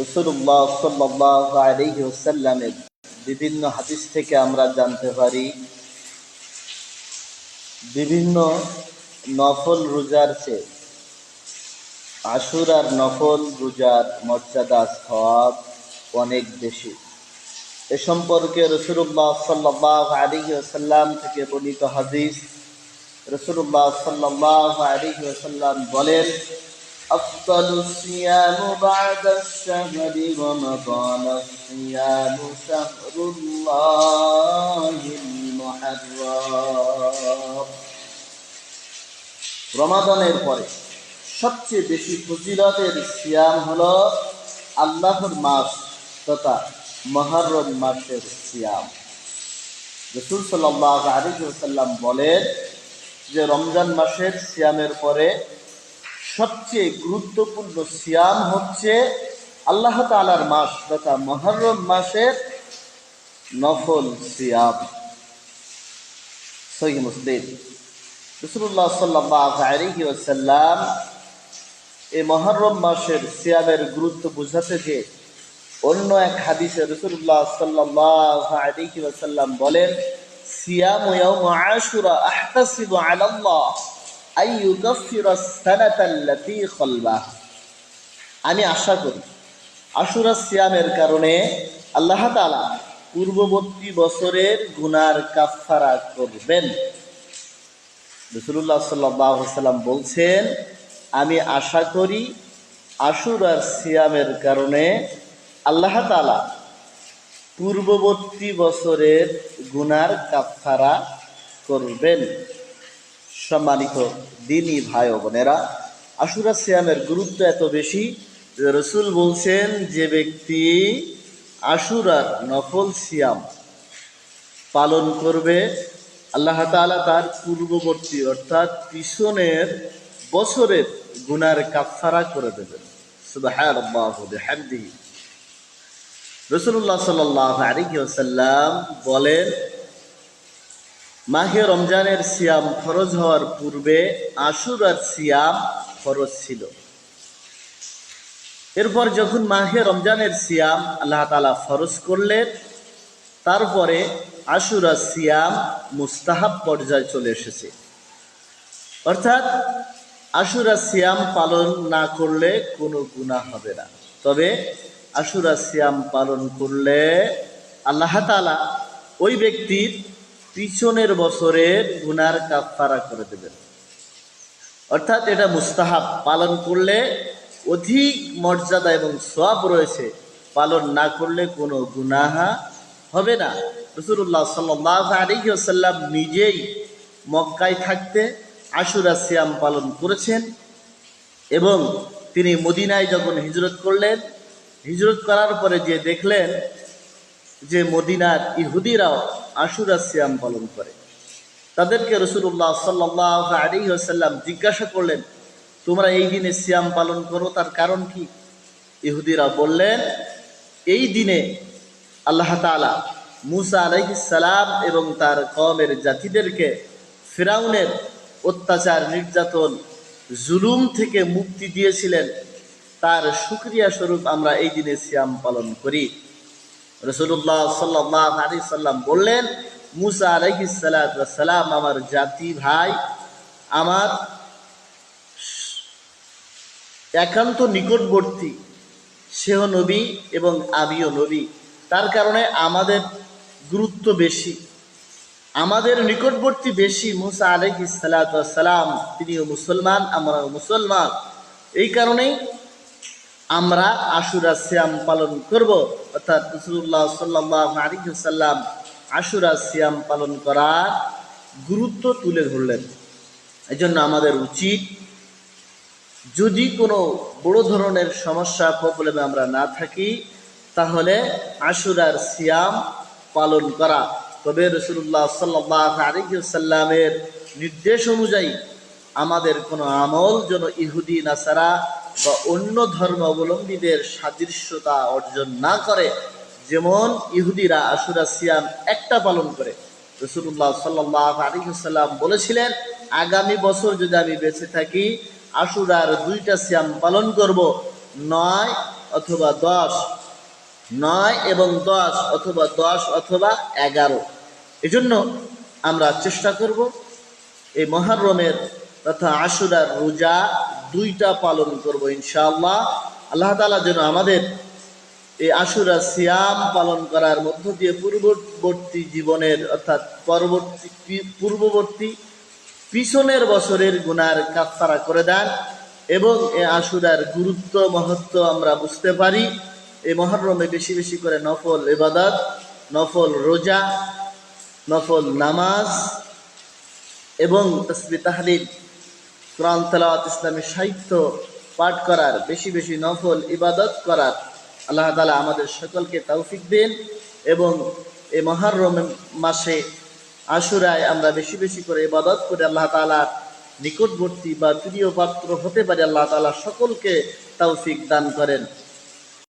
রসুল্লাহ সাল্লাহ বিভিন্ন হাদিস থেকে আমরা জানতে পারি, বিভিন্ন নফল রোজার চেয়ে আশুরার নফল রোজার মর্যাদা সওয়াব অনেক বেশি। এ সম্পর্কে রসুল্লাহ সাল্লাহ আলিহি ওসাল্লাম থেকে বর্ণিত হাদিস রসুল্লাহ সাল্লাহ আলিহি ওসাল্লাম বলেন أفضل الصيام بعد الشهر رمضان الصيام شهر الله المحرم রমাদানের পরে সবচেয়ে বেশি ফজিলতের সিয়াম হলো আল্লাহর মাস তথা মহরম মাসের সিয়াম রসুল সাল্লাহ আলিসাল্লাম বলেন যে রমজান মাসের সিয়ামের পরে সবচেয়ে গুরুত্বপূর্ণ সিয়াম হচ্ছে আল্লাহ তালার মাস, তথা মহরম মাসের নফল সিয়াম। সহি মুসলিম। রসুল্লাহ ওসাল্লাম এই মহরম মাসের সিয়ামের গুরুত্ব বুঝাতে যে অন্য এক হাদিসে রসুল্লাহ সাল্লাহ বলেন, সিয়াম আশুরা আহতাসিবু আলাল্লাহ। আমি আশা করি, আশুরা সিয়ামের কারণে আল্লাহ তালা পূর্ববর্তী বছরের গুনার কাফারা করবেন। রসুল্লাহ সাল্লাম বলছেন, আমি আশা করি আশুরার সিয়ামের কারণে আল্লাহ তালা পূর্ববর্তী বছরের গুনার কাফারা করবেন। সম্মানিত দিনী ভাই বোনেরা, আশুরা সিয়ামের গুরুত্ব এত বেশি যে রসুল বলছেন যে ব্যক্তি আশুরার নফল সিয়াম পালন করবে, আল্লাহ তালা তার পূর্ববর্তী অর্থাৎ পিছনের বছরের গুনার কাফারা করে দেবেন। রসুল্লাহ সাল্লাহ ওসাল্লাম বলেন মাহে রমজানের সিয়াম ফরজ হওয়ার পূর্বে আশুরার সিয়াম ফরজ ছিল। এরপর যখন মাহে রমজানের সিয়াম আল্লাহ তালা ফরজ করলেন, তারপরে আশুরা সিয়াম মুস্তাহাব পর্যায়ে চলে এসেছে। অর্থাৎ আশুরা সিয়াম পালন না করলে কোনো গুণা হবে না। তবে আশুরা সিয়াম পালন করলে আল্লাহ তালা ওই ব্যক্তির পিছনের বছরের গুনার কাফারা করে দেবেন। অর্থাৎ এটা মুস্তাহাব পালন করলে অধিক মর্যাদা এবং সব রয়েছে। পালন না করলে কোনো গুনাহা হবে না। রসুল্লাহ সাল্লাহ আলিহাসাল্লাম নিজেই মক্কায় থাকতে আশুরা সিয়াম পালন করেছেন এবং তিনি মদিনায় যখন হিজরত করলেন, হিজরত করার পরে যে দেখলেন যে মদিনার ইহুদিরাও আশুরা সিয়াম পালন করে। তাদেরকে রসুল্লাহ সাল্লাহ আলী আসাল্লাম জিজ্ঞাসা করলেন, তোমরা এই দিনে সিয়াম পালন করো, তার কারণ কি? ইহুদিরা বললেন, এই দিনে আল্লাহ তালা মুসা আলাইসালাম এবং তার কমের জাতিদেরকে ফেরাউনের অত্যাচার, নির্যাতন, জুলুম থেকে মুক্তি দিয়েছিলেন। তার সুক্রিয়া স্বরূপ আমরা এই দিনে সিয়াম পালন করি। রসুল্লাহ সাল্লাহ আলি সাল্লাম বললেন, মুসা আলহি সালাম আমার জাতি ভাই, আমার একান্ত নিকটবর্তী, সেহ নবী এবং আমিও নবী। তার কারণে আমাদের গুরুত্ব বেশি। আমাদের নিকটবর্তী বেশি মুসা আলহি সালাম। তিনিও মুসলমান আমরা মুসলমান। এই কারণেই আমরা আশুরা সিয়াম পালন করব। অর্থাৎ রসুল্লাহ সাল্লাহ আলিহাল্লাম আশুরা সিয়াম পালন করার গুরুত্ব তুলে ধরলেন। এই জন্য আমাদের উচিত, যদি কোনো বড় ধরনের সমস্যা, প্রবলেমে আমরা না থাকি, তাহলে আশুরার সিয়াম পালন করা। তবে রসুল্লাহ সাল্লাহ আলিহাল্লামের নির্দেশ অনুযায়ী আমাদের কোনো আমল যেন ইহুদি, নাসারা বা অন্য ধর্ম অবলম্বীদের সাদৃশ্যতা অর্জন না করে, যেমন ইহুদিরা, আশুরা, সিয়াম একটা পালন করে। রসুল্লাহ সাল্লাহ আলিহাল্লাম বলেছিলেন, আগামী বছর যদি আমি বেঁচে থাকি, আশুরার দুইটা সিয়াম পালন করব, নয় অথবা দশ। নয় এবং দশ অথবা দশ অথবা এগারো। এজন্য আমরা চেষ্টা করব, এই মহারমের তথা আশুরার রোজা দুইটা পালন করব ইনশাআল্লাহ। আল্লাহ তালা যেন আমাদের এই আশুরা সিয়াম পালন করার মধ্য দিয়ে পূর্ববর্তী জীবনের অর্থাৎ পরবর্তী পূর্ববর্তী পিছনের বছরের গুনার কাফারা করে দেন এবং এই আশুরার গুরুত্ব, মহত্ব আমরা বুঝতে পারি। এই মহরমে বেশি বেশি করে নফল ইবাদত, নফল রোজা, নফল নামাজ এবং তসবি তাহলিল কোরআন তালাওয়াত, ইসলামী সাহিত্য পাঠ করার, বেশি বেশি নফল ইবাদত করার আল্লাহ তালা আমাদের সকলকে তৌফিক দিন এবং এই মহারম মাসে আশুরায় আমরা বেশি বেশি করে ইবাদত করে আল্লাহ তালার নিকটবর্তী বা প্রিয় পাত্র হতে পারে আল্লাহ তালা সকলকে তৌফিক দান করেন।